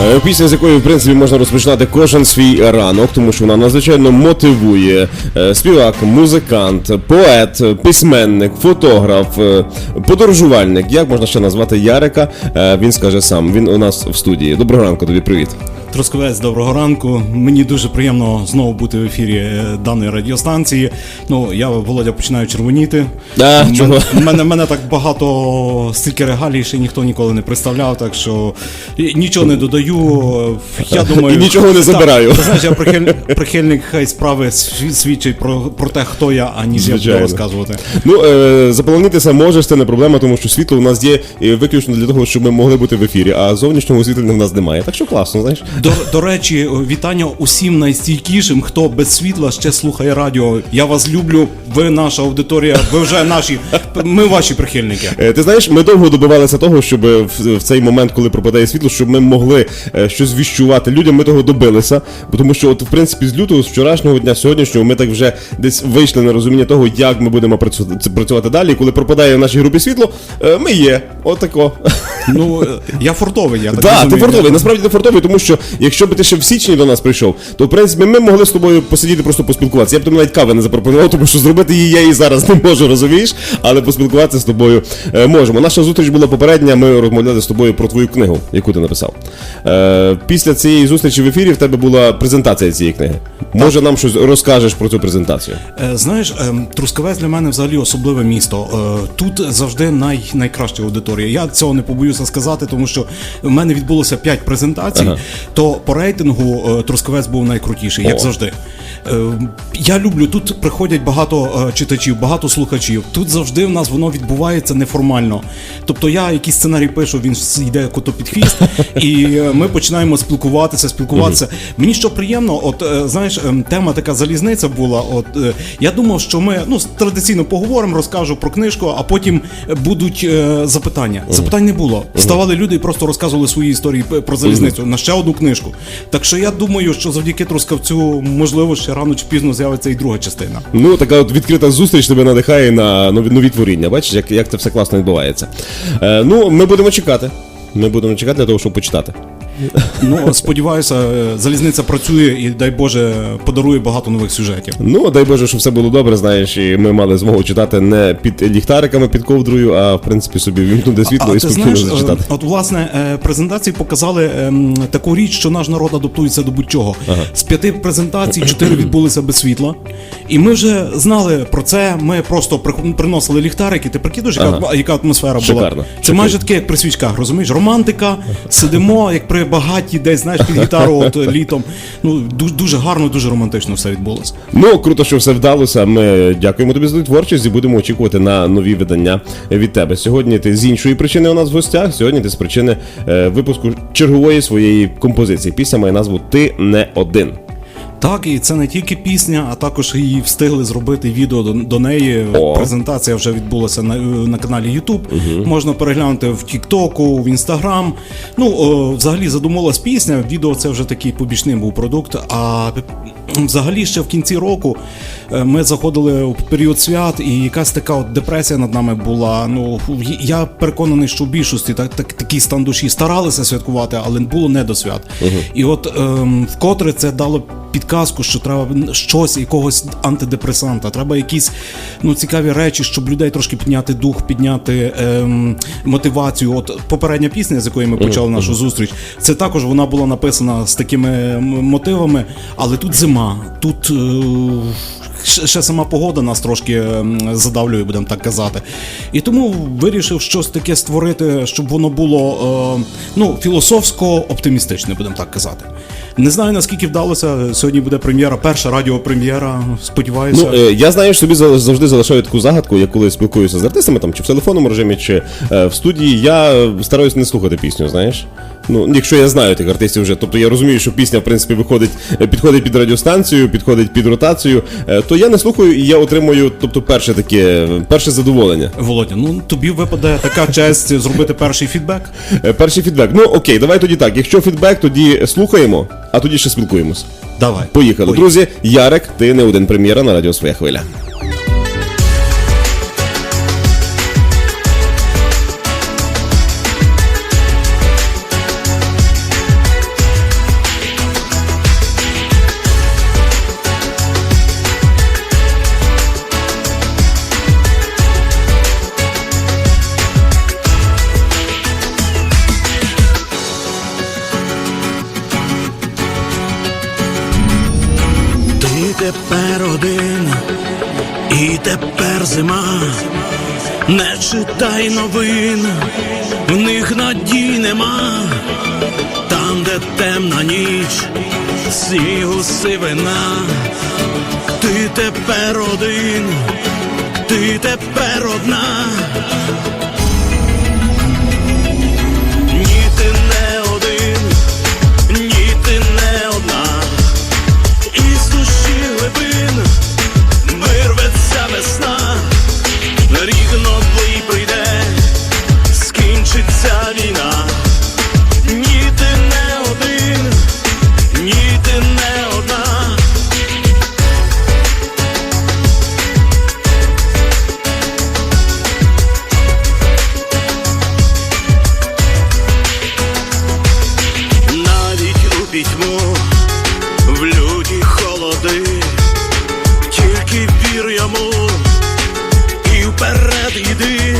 Е, Пісня, з якої в принципі можна розпочинати кожен свій ранок, тому що вона надзвичайно мотивує. Е, Співак, музикант, поет, письменник, фотограф, е, подорожувальник. Як можна ще назвати Ярика? Він скаже сам. Він у нас в студії. Доброго ранку, тобі привіт. Тросковець, доброго ранку. Мені дуже приємно знову бути в ефірі е, даної радіостанції. Ну, я Володя починаю червоніти. А, М- чого? Мене, мене так багато стільки регалій ще ніхто ніколи не представляв, так що нічого не додаю. Я думаю, І нічого не Так, забираю. ти знаєш, я прихиль, прихильник хай справи свідчить про, про те, хто я, аніж я буду розказувати. Ну, е, заполонитися можеш, це не проблема, тому що світло у нас є виключно для того, щоб ми могли бути в ефірі, а зовнішнього освітлення в нас немає. Так що класно, знаєш. До, до речі, вітання усім найстійкішим, хто без світла ще слухає радіо. Я вас люблю, ви наша аудиторія, ви вже наші, ми ваші прихильники. Е, Ти знаєш, ми довго добивалися того, щоб в, в цей момент, коли пропадає світло, щоб ми могли е, щось віщувати людям. Ми того добилися. Тому що, от, в принципі, з лютого, з вчорашнього дня, сьогоднішнього, ми так вже десь вийшли на розуміння того, як ми будемо працю- працювати далі. Коли пропадає в нашій групі світло, е, ми є. Отако. Ну, е, я фортовий, я так ти розумію. фортовий. Насправді ти фортовий, тому що якщо б ти ще в січні до нас прийшов, то в принципі ми могли з тобою посидіти, просто поспілкуватися. Я б тобі навіть кави не запропонував, тому що зробити її я і зараз не можу, розумієш? Але поспілкуватися з тобою е, можемо. Наша зустріч була попередня. Ми розмовляли з тобою про твою книгу, яку ти написав. Е, після цієї зустрічі в ефірі в тебе була презентація цієї книги. Може, нам щось розкажеш про цю презентацію? Е, Знаєш, ем, Трускавець для мене взагалі особливе місто. Е, Тут завжди най, найкраща аудиторія. Я цього не побоюся сказати, тому що в мене відбулося 5 презентацій, Ага. то по рейтингу е, Трускавець був найкрутіший, як завжди. Е, Я люблю, тут приходять багато е, читачів, багато слухачів. Тут завжди в нас воно відбувається неформально. Тобто я якийсь сценарій пишу, він йде кото під хвіст, і е, ми починаємо спілкуватися, спілкуватися. Мені що приємно, от знаєш, ем, тема така залізниця була. От я думав, що ми ну традиційно поговоримо, розкажу про книжку, а потім будуть запитання. Запитань не було. Ставали люди і просто розказували свої історії про залізницю на ще одну книжку. Так що я думаю, що завдяки Трускавцю, можливо, ще рано чи пізно з'явиться і друга частина. Ну, така от відкрита зустріч тебе надихає на нові, нові творіння. Бачиш, як, як це все класно відбувається. Е, ну, ми будемо чекати. Ми будемо чекати для того, щоб почитати. Ну сподіваюся, е, залізниця працює і дай Боже подарує багато нових сюжетів. Ну, дай Боже, щоб все було добре, знаєш, і ми мали змогу читати не під ліхтариками, під ковдрою, а в принципі собі вімкнути світло і спокійно зачитати. е, от власне е, презентації показали ем, таку річ, що наш народ адаптується до будь-чого. З п'яти презентацій чотири відбулися без світла. І ми вже знали про це. Ми просто при- приносили ліхтарики. Ти прикидуєш, яка, Ага. яка атмосфера була? Шикарно. Це Шикарно. майже таке, як при свічках, розумієш? Романтика, сидимо, як при багаті, десь знаєш під гітару от, літом. Ну дуже, дуже гарно, дуже романтично все відбулося. Ну, круто, що все вдалося. Ми дякуємо тобі за твою творчість і будемо очікувати на нові видання від тебе. Сьогодні ти з іншої причини у нас в гостях. Сьогодні ти з причини е, випуску чергової своєї композиції. Пісня має назву Ти не один. Так, і це не тільки пісня, а також її встигли зробити відео до, до неї. О. Презентація вже відбулася на, на каналі YouTube. Можна переглянути в Тіктоку, в Інстаграм. Ну, о, взагалі задумалась пісня. Відео це вже такий побічний був продукт. А взагалі ще в кінці року е, ми заходили в період свят, і якась така от депресія над нами була. Ну я переконаний, що в більшості так, так такий стан душі старалися святкувати, але було не до свят. І от ем, вкотре це дало підказку, що треба щось, якогось антидепресанта, треба якісь ну, цікаві речі, щоб людей трошки підняти дух, підняти ем, мотивацію. От попередня пісня, з якої ми почали нашу зустріч, це також вона була написана з такими мотивами, але тут зима, тут. Е, Ще сама погода нас трошки задавлює, будемо так казати. І тому вирішив щось таке створити, щоб воно було е, ну, філософсько-оптимістичне, будемо так казати. Не знаю наскільки вдалося. Сьогодні буде прем'єра, перша радіопрем'єра. Сподіваюся. Ну, е, я знаю, що собі завжди залишаю таку загадку, я коли спілкуюся з артистами, там, чи в телефонному режимі, чи е, в студії, я е, стараюсь не слухати пісню, знаєш. Ну, якщо я знаю тих артистів вже, тобто я розумію, що пісня, в принципі, виходить, е, підходить під радіостанцію, підходить під ротацію, е, то я не слухаю і я отримую, тобто, перше таке, перше задоволення. Володя, ну тобі випаде така честь зробити перший фідбек. Перший фідбек. Ну окей, давай тоді так. Якщо фідбек, тоді слухаємо, а тоді ще спілкуємось. Давай. Поїхали. Друзі, Ярек, ти не один прем'єра на радіо Своя хвиля. Зима, не читай новин, в них надій нема, там, де темна ніч, снігу сивина, ти тепер один, ти тепер одна. Вперед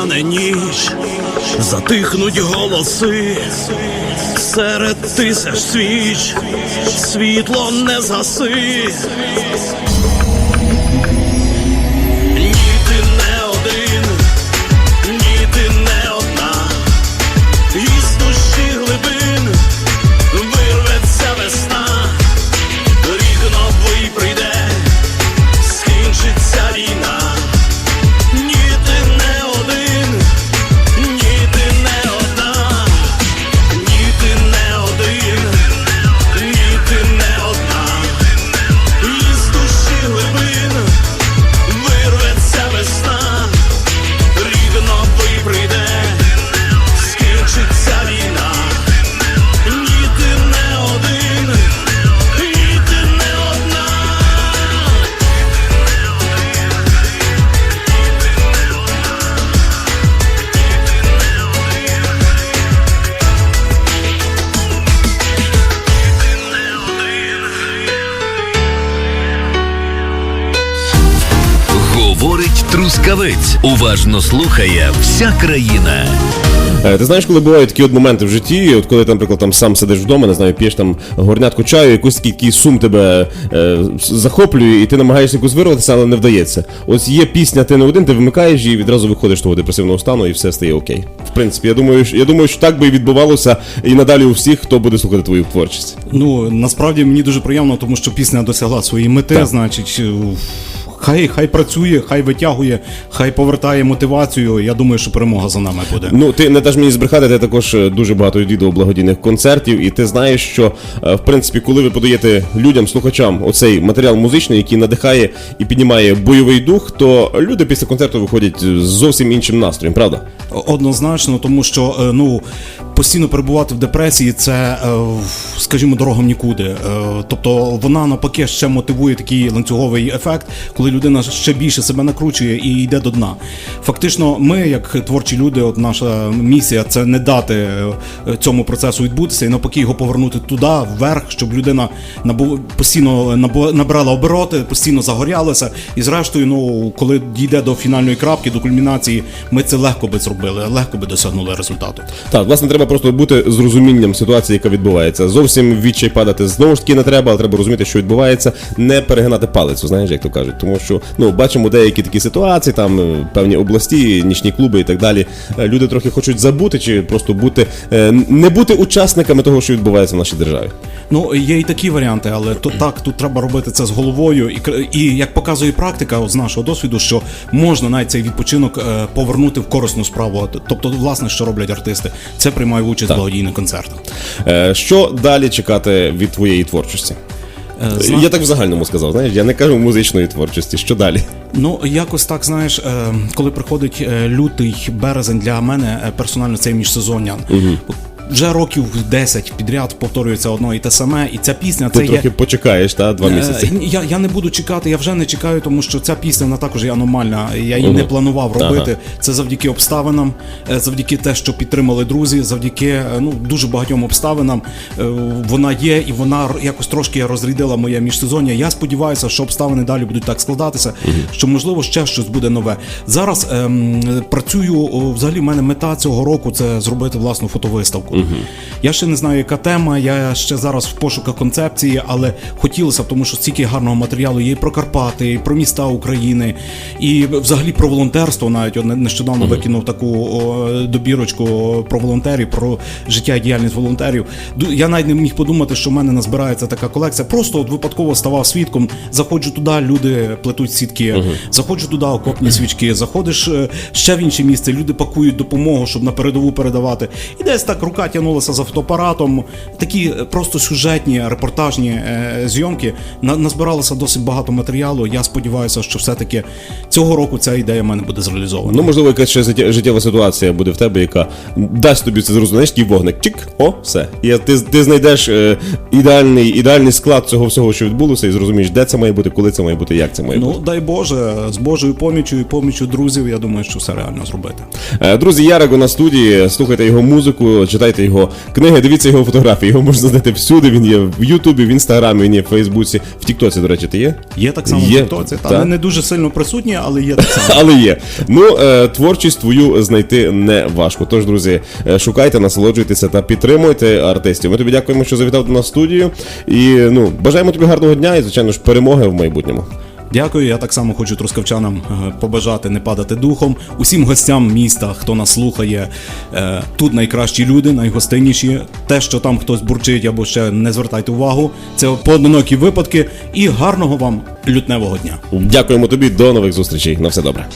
настане ніч, затихнуть голоси серед тисяч свіч, світло не згаси. Трускавець. Уважно слухає вся країна. Е, Ти знаєш, коли бувають такі от моменти в житті, от коли, наприклад, там сам сидиш вдома, не знаю, п'єш там горнятку чаю, якийсь такий, такий сум тебе е, захоплює, і ти намагаєшся якось вирватися, але не вдається. Ось є пісня, ти не один, ти вимикаєш і відразу виходиш з того депресивного стану, і все стає окей. В принципі, я думаю, що- я думаю, що так би і відбувалося і надалі у всіх, хто буде слухати твою творчість. Ну насправді мені дуже приємно, тому що пісня досягла своєї мети. Так. Значить, е, хай хай працює, хай витягує, хай повертає мотивацію. Я думаю, що перемога за нами буде. Ну, ти не даш мені збрехати, ти також е, дуже багато відвідував благодійних концертів, і ти знаєш, що е, в принципі, коли ви подаєте людям, слухачам оцей матеріал музичний, який надихає і піднімає бойовий дух, то люди після концерту виходять з зовсім іншим настроєм, правда? Однозначно, тому що е, ну постійно перебувати в депресії це, е, скажімо, дорогам нікуди. Е, Тобто вона навпаки ще мотивує такий ланцюговий ефект, коли людина ще більше себе накручує і йде до дна. Фактично, ми, як творчі люди, от наша місія це не дати е, цьому процесу відбутися і навпаки його повернути туди, вверх, щоб людина постійно набирала обороти, постійно загорялася. І зрештою, ну коли дійде до фінальної крапки, до кульмінації, ми це легко би зробили, легко би досягнули результату. Так, власне, треба просто бути з розумінням ситуації, яка відбувається. Зовсім відчай падати знову ж таки не треба, але треба розуміти, що відбувається, не перегинати палицю, знаєш, як то кажуть. Тому що ну бачимо деякі такі ситуації, там е, певні області, нічні клуби і так далі. Е, Люди трохи хочуть забути чи просто бути е, не бути учасниками того, що відбувається в нашій державі. Ну, є і такі варіанти, але то так, тут треба робити це з головою. І, і як показує практика з нашого досвіду, що можна навіть цей відпочинок повернути в корисну справу. Тобто, власне, що роблять артисти, це приймає участь в благодійних концертах. Е, Що далі чекати від твоєї творчості? Е, зна- Я так в загальному сказав, знаєш, я не кажу музичної творчості. Що далі? Ну, якось так, знаєш, е, коли приходить е, лютий березень для мене персонально це міжсезоння. Вже років 10 підряд повторюється одно і те саме, і ця пісня Ти це є. трохи почекаєш, та два місяці. Е, Я, я не буду чекати, я вже не чекаю, тому що ця пісня вона також є аномальна. Я її не планував робити. Це завдяки обставинам, е, завдяки те, що підтримали друзі, завдяки е, ну дуже багатьом обставинам. Вона є, і вона якось трошки розрядила моє міжсезоння. Я сподіваюся, що обставини далі будуть так складатися, що можливо ще щось буде нове. Зараз ем, працюю взагалі. в мене мета цього року це зробити власну фотовиставку. Я ще не знаю, яка тема. Я ще зараз в пошуках концепції, але хотілося б, тому що стільки гарного матеріалу є і про Карпати, і про міста України, і взагалі про волонтерство. Навіть от не- нещодавно викинув таку о, добірочку про волонтерів, про життя і діяльність волонтерів. Я навіть не міг подумати, що в мене назбирається така колекція. Просто от випадково ставав свідком. Заходжу туди, люди плетуть сітки, заходжу туди, окопні свічки, заходиш е, ще в інше місце, люди пакують допомогу, щоб на передову передавати. І десь так рука тягнулася за фотоапаратом. Такі е, просто сюжетні, репортажні е, зйомки. Назбиралося досить багато матеріалу. Я сподіваюся, що все-таки цього року ця ідея в мене буде зреалізована. Ну, можливо, якась ще життєва ситуація буде в тебе, яка дасть тобі це зрозуміти, знаєш, такий вогник. Чик, о, все. І ти, ти знайдеш е, ідеальний, ідеальний склад цього всього, що відбулося, і зрозумієш, де це має бути, коли це має бути, як це має бути. Ну, дай Боже, з Божою поміччю і поміччю друзів, я думаю, що все реально зробити. Е, Друзі, Ярик у нас студії. Слухайте його музику, читайте його книги, дивіться його фотографії. Його можна знайти всюди. Він є в Ютубі, в Інстаграмі, він є в Фейсбуці. В Тіктоці, до речі, ти є? Є так само Є, в Тіктоці. Та не, не дуже сильно присутні, але є так само. Але є. Ну, е, творчість твою знайти не важко. Тож, друзі, е, шукайте, насолоджуйтеся та підтримуйте артистів. Ми тобі дякуємо, що завітав до нас в студію. І ну, бажаємо тобі гарного дня і, звичайно ж, перемоги в майбутньому. Дякую. Я так само хочу трускавчанам е, побажати не падати духом. Усім гостям міста, хто нас слухає. е, Тут найкращі люди, найгостинніші. Те, що там хтось бурчить або ще не звертайте увагу. Це поодинокі випадки. І гарного вам лютневого дня. Дякуємо тобі, до нових зустрічей. На все добре.